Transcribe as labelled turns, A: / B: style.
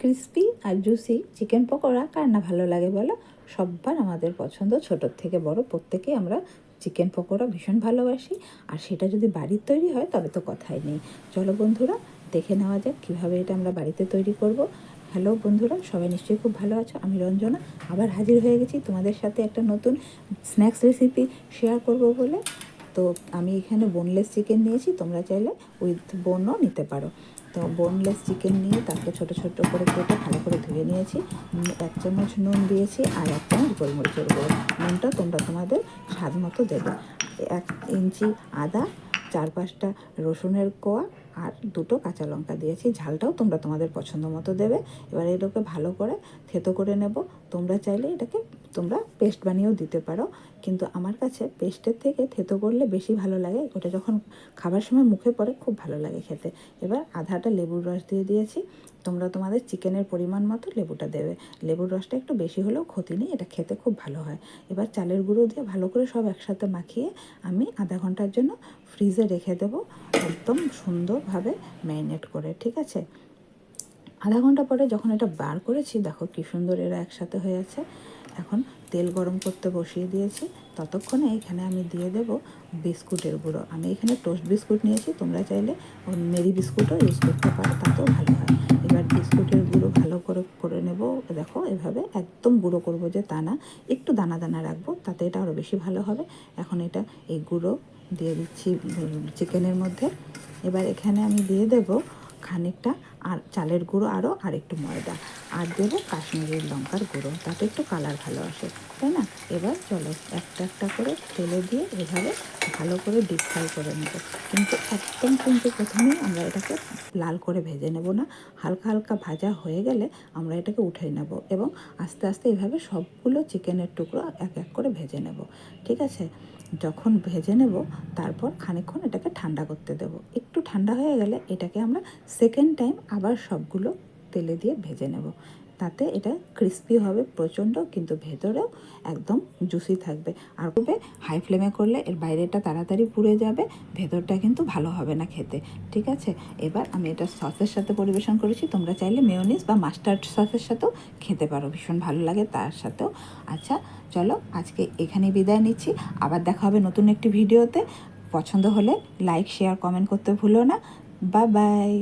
A: Crispy আর juicy chicken pakora, কার না ভালো লাগে বলো? সব্বার আমাদের পছন্দ ছোটোর থেকে বড় প্রত্যেকেই আমরা চিকেন পকোড়া ভীষণ ভালোবাসি। আর সেটা যদি বাড়ির তৈরি হয়, তবে তো কথাই নেই। চলো বন্ধুরা, দেখে নেওয়া যাক কীভাবে এটা আমরা বাড়িতে তৈরি করব। হ্যালো বন্ধুরা, সবাই নিশ্চয়ই খুব ভালো আছো, আমি রঞ্জনা। আবার হাজির হয়ে গেছি তোমাদের সাথে একটা নতুন স্ন্যাক্স রেসিপি শেয়ার করব বলে। তো আমি এখানে বোনলেস চিকেন নিয়েছি, তোমরা চাইলে উইথ বোনও নিতে পারো। তো বোনলেস চিকেন নিয়ে তাকে ছোট ছোট করে কেটে ভালো করে ধুয়ে নিয়েছি। এক চামচ নুন দিয়েছি আর এক চামচ গোলমরিচের গুঁড়ো। নুনটা তোমরা তোমাদের স্বাদ মতো দেবে। এক ইঞ্চি আদা, চার পাঁচটা রসুনের কোয়া আর দুটো কাঁচা লঙ্কা দিয়েছি। ঝালটাও তোমরা তোমাদের পছন্দ মতো দেবে। এবার এটাকে ভালো করে থেতো করে নেব। তোমরা চাইলে এটাকে তোমরা পেস্ট বানিয়েও দিতে পারো। কিন্তু আমার কাছে পেস্টের থেকে থেতো করলে বেশি ভালো লাগে। ওটা যখন খাবার সময় মুখে পড়ে, খুব ভালো লাগে খেতে। এবার আধাটা লেবুর রস দিয়ে দিয়েছি। তোমরা তোমাদের চিকেনের পরিমাণ মতো লেবুটা দেবে। লেবুর রসটা একটু বেশি হলেও ক্ষতি নেই, এটা খেতে খুব ভালো হয়। এবার চালের গুঁড়ো দিয়ে ভালো করে সব একসাথে মাখিয়ে আমি আধা ঘণ্টার জন্য ফ্রিজে রেখে দেবো একদম সুন্দরভাবে ম্যারিনেট করে, ঠিক আছে? আধা ঘণ্টা পরে যখন এটা বার করেছি, দেখো কি সুন্দর এরা একসাথে হয়ে আছে। এখন তেল গরম করতে বসিয়ে দিয়েছি। ততক্ষণে এখানে আমি দিয়ে দেব বিস্কুটের গুঁড়ো। আমি এখানে টোস্ট বিস্কুট নিয়েছি, তোমরা চাইলে মেরি বিস্কুটও ইউজ করতে পারো, তাতেও ভালো হয়। এবার বিস্কুটের গুঁড়ো ভালো করে করে নেব। দেখো, এভাবে একদম গুঁড়ো করব যে তা না, একটু দানা দানা রাখব, তাতে এটা আরও বেশি ভালো হবে। এখন এটা, এই গুঁড়ো দিয়ে দিচ্ছি চিকেনের মধ্যে। এবার এখানে আমি দিয়ে দেব খানিকটা, আর চালের গুঁড়ো আরও আর একটু ময়দা। আর দেবো কাশ্মীরি লঙ্কার গুঁড়ো, তাতে একটু কালার ভালো আসে, তাই না? এবার চলো একটা একটা করে তেলে দিয়ে এভাবে ভালো করে ডিপ ফ্রাই করে নেব। কিন্তু একদম কিন্তু প্রথমেই আমরা এটাকে লাল করে ভেজে নেব না। হালকা হালকা ভাজা হয়ে গেলে আমরা এটাকে উঠে নেব এবং আস্তে আস্তে এভাবে সবগুলো চিকেনের টুকরো এক এক করে ভেজে নেব। ঠিক আছে? যখন ভেজে নেব, তারপর খানিকক্ষণ এটাকে ঠান্ডা করতে দেব। একটু ঠান্ডা হয়ে গেলে এটাকে আমরা সেকেন্ড টাইম আবার সবগুলো তেলে দিয়ে ভেজে নেব। তাতে এটা ক্রিস্পি হবে প্রচণ্ড, কিন্তু ভেতরেও একদম জুসি থাকবে। আর করবে হাই ফ্লেমে করলে এর বাইরেটা তাড়াতাড়ি পুড়ে যাবে, ভেতরটা কিন্তু ভালো হবে না খেতে। ঠিক আছে? এবার আমি এটা সসের সাথে পরিবেশন করেছি। তোমরা চাইলে মেয়োনিজ বা মাস্টার্ড সসের সাথেও খেতে পারো, ভীষণ ভালো লাগে তার সাথেও। আচ্ছা চলো আজকে এখানে বিদায় নিচ্ছি। আবার দেখা হবে নতুন একটি ভিডিওতে। পছন্দ হলে লাইক শেয়ার কমেন্ট করতে ভুলো না। বা বাই